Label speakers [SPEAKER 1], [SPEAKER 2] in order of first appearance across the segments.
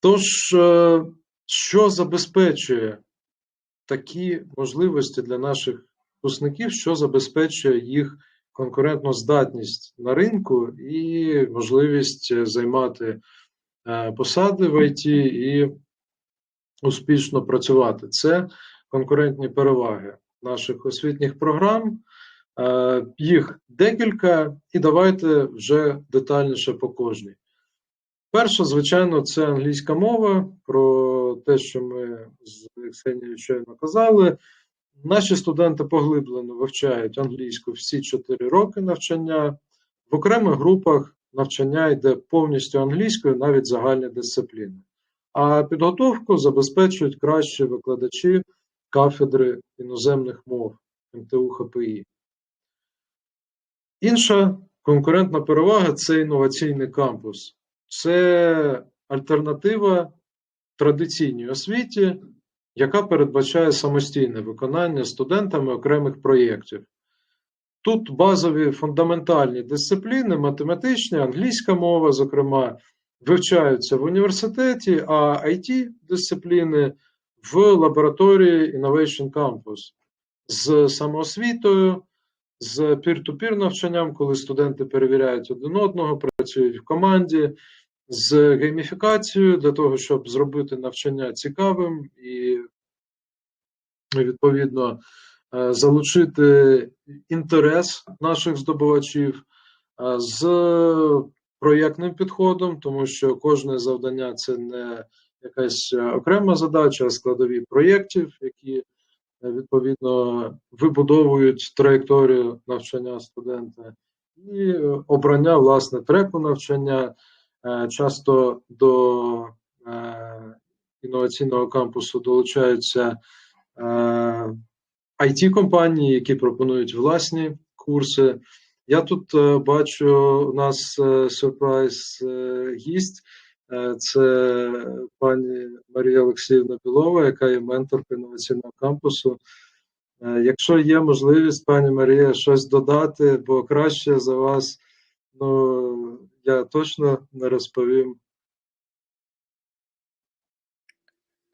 [SPEAKER 1] Тож, е, що забезпечує такі можливості для наших випускників, що забезпечує їх конкурентну здатність на ринку і можливість займати е, посади в ІТ і успішно працювати. Це конкурентні переваги наших освітніх програм. Е, їх декілька, і давайте вже детальніше по кожній. Перше, звичайно, це англійська мова, про те, що ми з Ксенією щойно казали. Наші студенти поглиблено вивчають англійську всі 4 роки навчання. В окремих групах навчання йде повністю англійською, навіть загальні дисципліни. А підготовку забезпечують кращі викладачі кафедри іноземних мов МТУ ХПІ. Інша конкурентна перевага це інноваційний кампус. Це альтернатива традиційній освіті, яка передбачає самостійне виконання студентами окремих проєктів. Тут базові фундаментальні дисципліни, математичні, англійська мова, зокрема, вивчаються в університеті, а it дисципліни в лабораторії Innovation Campus з самоосвітою, з пір-ту-пір навчанням, коли студенти перевіряють один одного, працюють в команді, з гейміфікацією для того, щоб зробити навчання цікавим і, відповідно, е, залучити інтерес наших здобувачів е, з проєктним підходом, тому що кожне завдання це не якась окрема задача, а складові проєктів, які відповідно вибудовують траєкторію навчання студента, і обрання власне треку навчання. Е, часто до е, інноваційного кампусу долучаються it е, компанії які пропонують власні курси. Я тут бачу у нас сюрприз гість. Це пані Марія Олексіївна Білова, яка є менторкою інноваційного кампусу. Якщо є можливість, пані Марія, щось додати, бо краще за вас, ну я точно не розповім.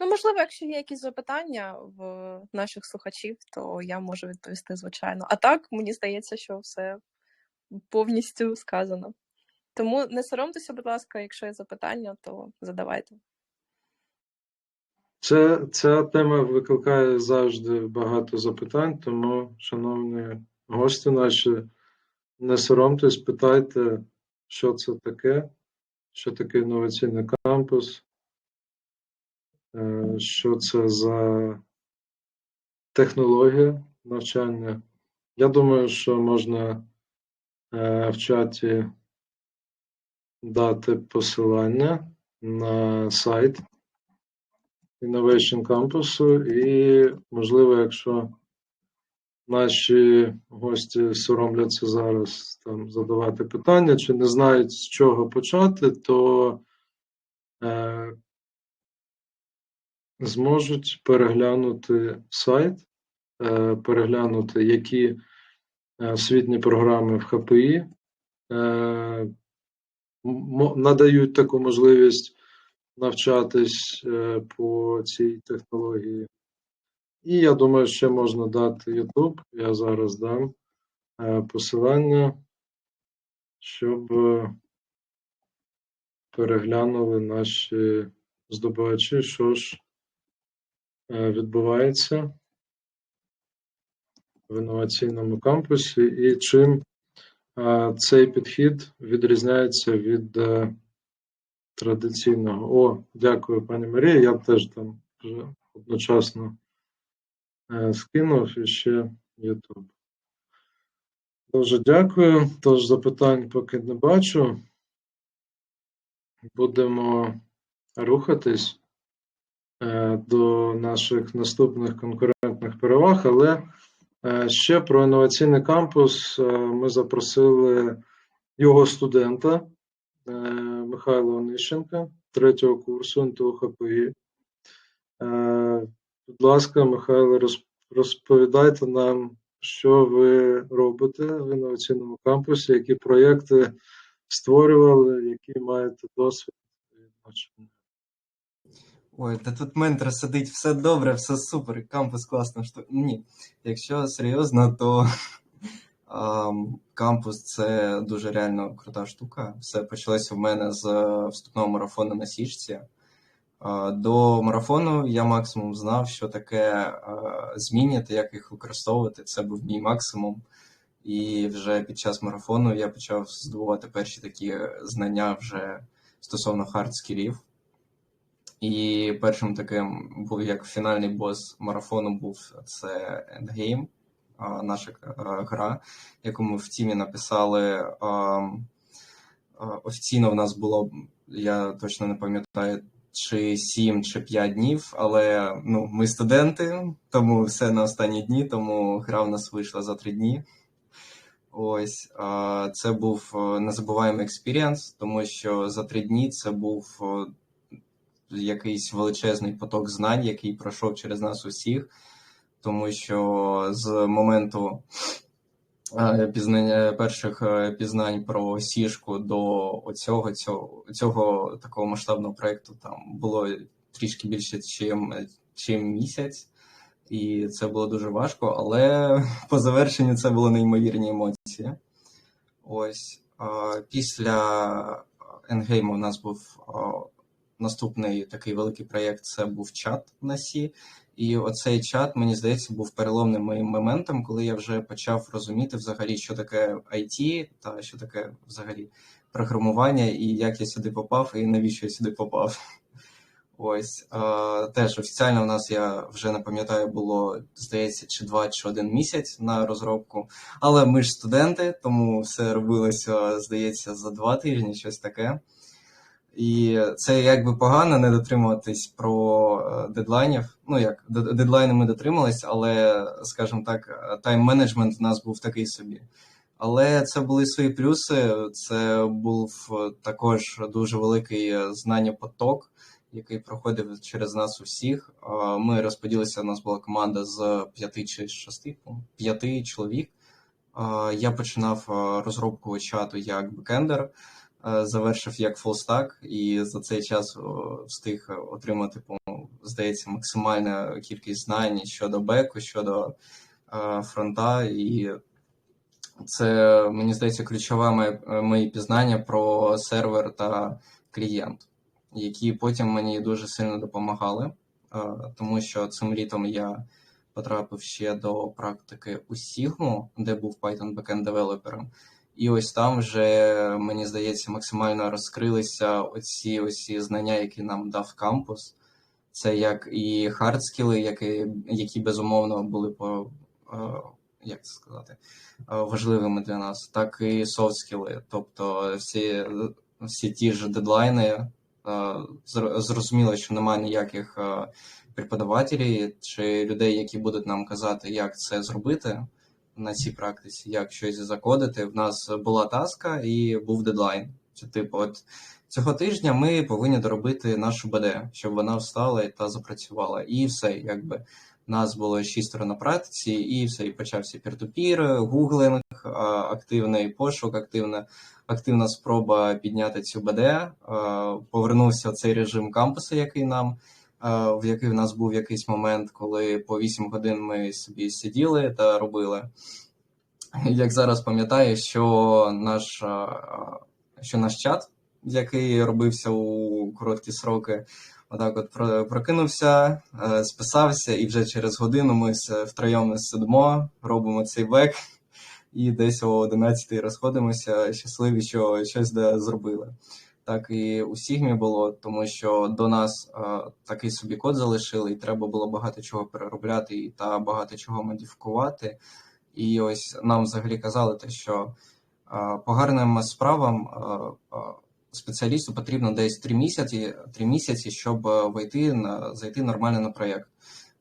[SPEAKER 2] Ну, можливо, якщо є якісь запитання в наших слухачів, то я можу відповісти, звичайно. А так, мені здається, що все повністю сказано. Тому не соромтеся, будь ласка, якщо є запитання, то задавайте.
[SPEAKER 1] Це, Ця тема викликає завжди багато запитань, тому, шановні гості наші, не соромтесь, питайте що це таке, що таке інноваційний кампус, е, що це за технологія навчання. Я думаю, що можна е, в чаті дати посилання на сайт Innovation Campus і, можливо, якщо Наші гості соромляться зараз там задавати питання, чи не знають, з чого почати, то е, зможуть переглянути сайт, е, переглянути, які е, освітні програми в ХПІ е, надають таку можливість навчатись е, по цій технології. І я думаю, ще можна дати YouTube. Я зараз дам е, посилання, щоб е, переглянули наші здобувачі, що ж е, відбувається в інноваційному кампусі, і чим цей підхід відрізняється від традиційного. О, дякую, пані Марія. Я теж там вже одночасно. Е, скинув і ще YouTube. Дуже дякую. Тож запитань поки не бачу. Будемо рухатись е, до наших наступних конкурентних переваг, але е, ще про інноваційний кампус ми запросили його студента Михайла Онищенка, третього курсу НТУ ХПІ. Будь ласка, Михайло, розповідайте нам, що ви робите в інноваційному кампусі, які проєкти створювали, які маєте досвід
[SPEAKER 3] Ой, та тут ментор сидить, все добре, все супер, кампус класна штука. Ні, якщо серйозно, то кампус це дуже реально крута штука. Все почалося в мене з е, вступного марафону на січці. До марафону я максимум знав, що таке зміни як їх використовувати. Це був мій максимум. І вже під час марафону я почав здобувати перші такі знання вже стосовно хард-скілів. І першим таким був як фінальний бос марафону був це Endgame, наша гра, яку ми в тімі написали. Офіційно в нас було, я точно не пам'ятаю, чи 7, чи 5 днів, але ну, ми студенти, тому все на останні дні, тому гра в нас вийшла за 3 дні. Ось це був е, незабуваємий експірієнс, тому що за три дні це був е, якийсь величезний поток знань, який пройшов через нас усіх, тому що з моменту пізнання перших е, пізнань про сішку до оцього цього, цього такого масштабного проекту там було трішки більше, чим, чим місяць. І це було дуже важко, але по завершенню це були неймовірні емоції. Ось після Енгейму у нас був наступний такий великий проєкт. Це був чат на Сі. І оцей чат, мені здається, був переломним моїм моментом, коли я вже почав розуміти взагалі, що таке IT та що таке взагалі програмування, і як я сюди попав, і навіщо я сюди попав. Ось е, теж офіційно у нас я вже не пам'ятаю, було здається, чи два, чи один місяць на розробку. Але ми ж студенти, тому все робилося, здається, за два тижні, щось таке. І це якби погано не дотримуватись про е, дедлайнів. Ну як дедлайни ми дотримались, але, скажімо так, тайм-менеджмент в нас був такий собі. Але це були свої плюси. Це був е, також дуже великий е, знання-поток який проходив через нас усіх. Ми розподілилися. У нас була команда з п'яти чи шести п'яти чоловік. Я починав розробку чату як бекендер, завершив як фулстак, і за цей час встиг отримати, по- здається, максимальну кількість знань щодо беку, щодо фронта. І це, мені здається, ключове моє, мої пізнання про сервер та клієнт які потім мені дуже сильно допомагали, е, тому що цим літом я потрапив ще до практики у Sigma, де був Python backend девелопером. І ось там вже, мені здається, максимально розкрилися оці, оці знання, які нам дав кампус. Це як і хардскіли, які, які безумовно були по е, як це сказати, е, важливими для нас, так і софтскіли. Тобто всі, всі ті ж дедлайни, е, зрозуміло, що немає ніяких преподавателів чи людей, які будуть нам казати, як це зробити на цій практиці, як щось закодити. В нас була таска і був дедлайн. Це типу, от цього тижня ми повинні доробити нашу БД, щоб вона встала та запрацювала. І все, якби. Нас було шістеро на практиці, і все, і почався пір-ту-пір, гуглинг, активний пошук, активна, активна спроба підняти цю БД. Повернувся цей режим кампусу, який нам, в який в нас був якийсь момент, коли по 8 годин ми собі сиділи та робили. Як зараз пам'ятаю, що наш, що наш чат, який робився у короткі сроки, Отак от прокинувся, е, списався, і вже через годину ми втроєм сидимо, робимо цей бек, і десь о 11 розходимося, щасливі, що щось зробили. Так і у Сігмі було, тому що до нас е, такий собі код залишили, і треба було багато чого переробляти і та багато чого модифікувати. І ось нам взагалі казали те, що е, по гарним справам е, е, спеціалісту потрібно десь 3 місяці, 3 місяці, щоб вийти на зайти нормально на проєкт.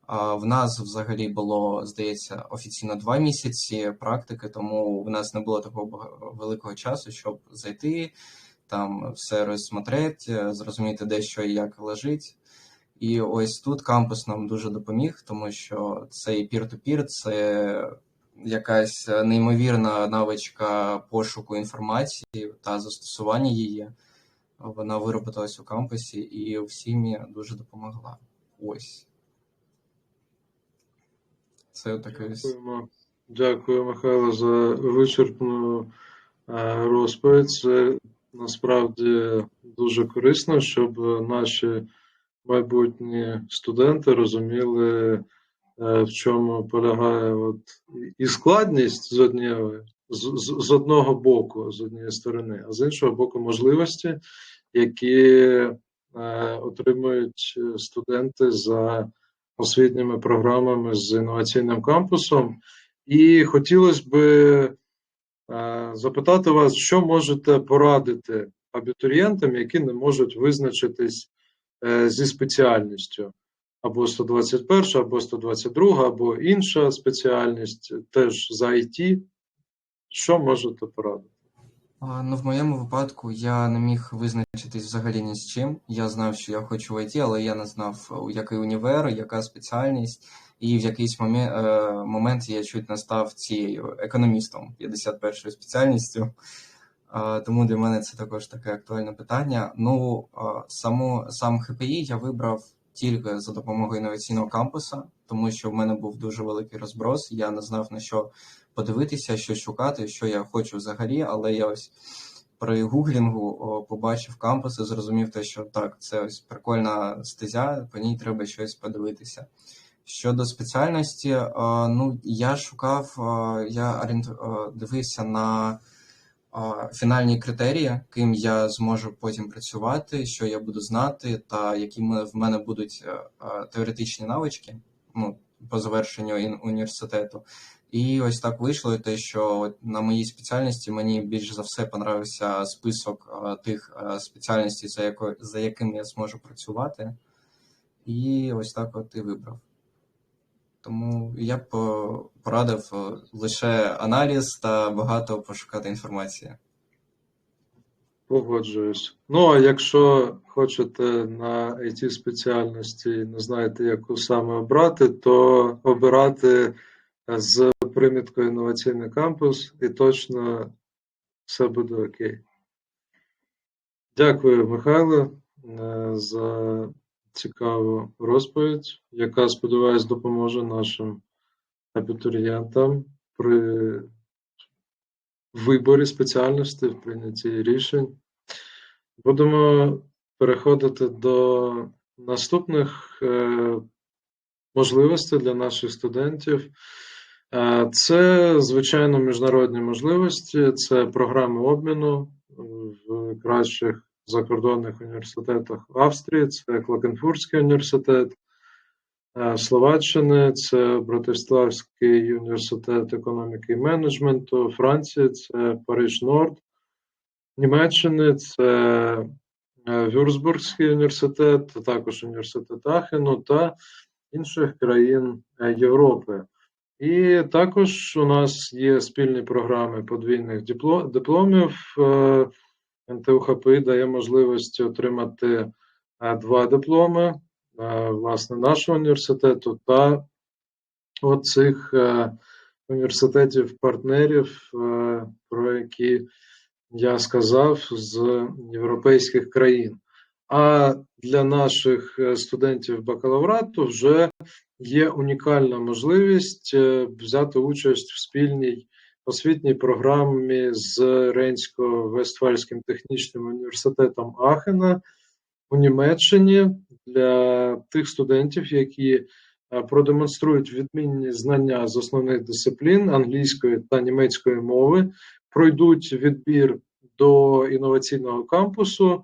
[SPEAKER 3] В нас взагалі було, здається, офіційно 2 місяці практики, тому в нас не було такого великого часу, щоб зайти, там все розсмотрети, е, зрозуміти, де що і як лежить. І ось тут кампус нам дуже допоміг, тому що цей пір-ту-пір це якась неймовірна навичка пошуку інформації та застосування її. Вона вироботилась у кампусі і всім дуже допомогла. Ось. Це таке.
[SPEAKER 1] Дякуємо. Дякую, Михайло, за вичерпну е, розповідь. Насправді дуже корисно, щоб наші майбутні студенти розуміли, е, в чому полягає от і складність з однієї, з, з, одного боку, з однієї сторони, а з іншого боку, можливості, які е, отримують студенти за освітніми програмами з інноваційним кампусом. І хотілося б е, запитати вас, що можете порадити абітурієнтам, які не можуть визначитись е, зі спеціальністю або 121, або 122, або інша спеціальність, теж за IT. Що можете порадити?
[SPEAKER 3] Ну, в моєму випадку я не міг визначитись взагалі ні з чим. Я знав, що я хочу в IT, але я не знав, у який універ, яка спеціальність, і в якийсь момент, е, момент я чуть не став цією економістом 51-ю спеціальністю. Тому для мене це також таке актуальне питання. Ну, саму, сам ХПІ я вибрав тільки за допомогою інноваційного кампуса, тому що в мене був дуже великий розброс. Я не знав на що подивитися, що шукати, що я хочу взагалі, але я ось при гуглінгу побачив кампус і зрозумів те, що так, це ось прикольна стезя, по ній треба щось подивитися. Щодо спеціальності, е, ну я шукав, е, я е, дивився на фінальні критерії, ким я зможу потім працювати, що я буду знати, та які в мене будуть теоретичні навички ну, по завершенню університету. І ось так вийшло те, що на моїй спеціальності мені більш за все понравився список е, тих е, спеціальностей, за, яко, за яким я зможу працювати. І ось так от і вибрав. Тому я б е, порадив лише аналіз та багато пошукати інформації.
[SPEAKER 1] Погоджуюсь. Ну, а якщо хочете на it спеціальності не знаєте, яку саме обрати, то обирати з приміткою інноваційний кампус, і точно все буде окей. Дякую, Михайло, е, за цікаву розповідь, яка, сподіваюсь, допоможе нашим абітурієнтам при виборі спеціальності, в прийнятті рішень. Будемо переходити до наступних е, можливостей для наших студентів. Е, Це, звичайно, міжнародні можливості, це програми обміну в кращих закордонних університетах Австрії, це Клакенфуртський університет е, Словаччини, це Братиславський університет економіки і менеджменту, Франції, це Париж Норд, Німеччини, це е, університет, також університет Ахену та інших країн Європи. І також у нас є спільні програми подвійних дипломів. Е, дає можливість отримати е, два дипломи, е, власне, нашого університету та оцих університетів-партнерів, про які я сказав, з європейських країн. А для наших е, студентів бакалаврату вже є унікальна можливість е, взяти участь в спільній освітній програмі з Рейнсько-Вестфальським технічним університетом Ахена у Німеччині для тих студентів, які е, продемонструють відмінні знання з основних дисциплін англійської та німецької мови, пройдуть відбір до інноваційного кампусу,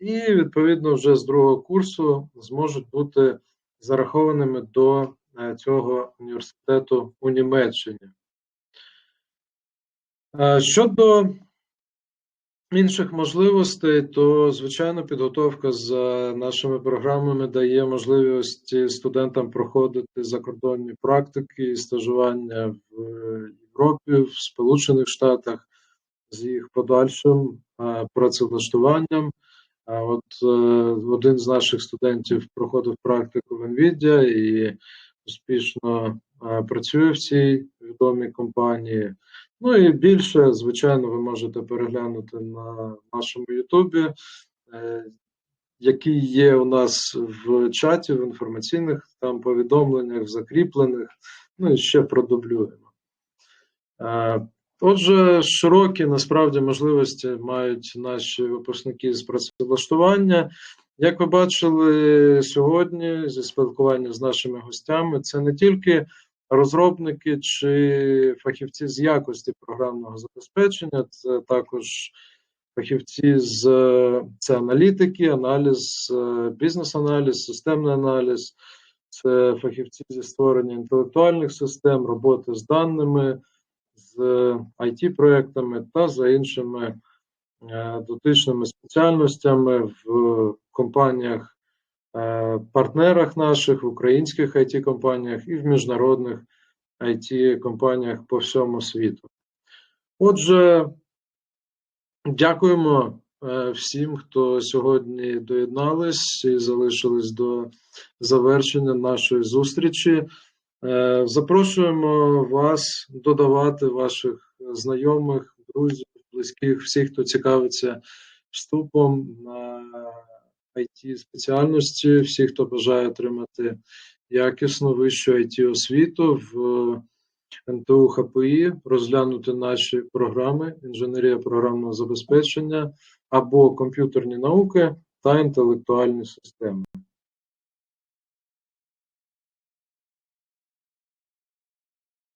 [SPEAKER 1] і відповідно вже з другого курсу зможуть бути зарахованими до е, цього університету у Німеччині. Е, Щодо інших можливостей, то звичайно підготовка за нашими програмами дає можливість студентам проходити закордонні практики і стажування в Європі, в Сполучених Штатах з їх подальшим е, працевлаштуванням. От е, один з наших студентів проходив практику в NVIDIA і успішно е, працює в цій відомій компанії. Ну і більше, звичайно, ви можете переглянути на нашому Ютубі. е, який є у нас в чаті, в інформаційних там повідомленнях, закріплених, ну і ще продублюємо. Отже, широкі насправді можливості мають наші випускники з працевлаштування. Як ви бачили сьогодні зі спілкування з нашими гостями, це не тільки розробники чи фахівці з якості програмного забезпечення, це також фахівці з це аналітики, аналіз, е, бізнес-аналіз, системний аналіз, це фахівці зі створення інтелектуальних систем, роботи з даними, з it проектами та за іншими е, дотичними спеціальностями в компаніях, е, наших, в українських it компаніях і в міжнародних it компаніях по всьому світу. Отже, дякуємо е, всім, хто сьогодні доєднались і залишились до завершення нашої зустрічі. Е, Запрошуємо вас додавати ваших знайомих, друзів, близьких, всіх, хто цікавиться вступом на it спеціальності, всіх, хто бажає отримати якісну вищу it освіту в НТУ ХПІ, розглянути наші програми інженерія програмного забезпечення або комп'ютерні науки та інтелектуальні системи.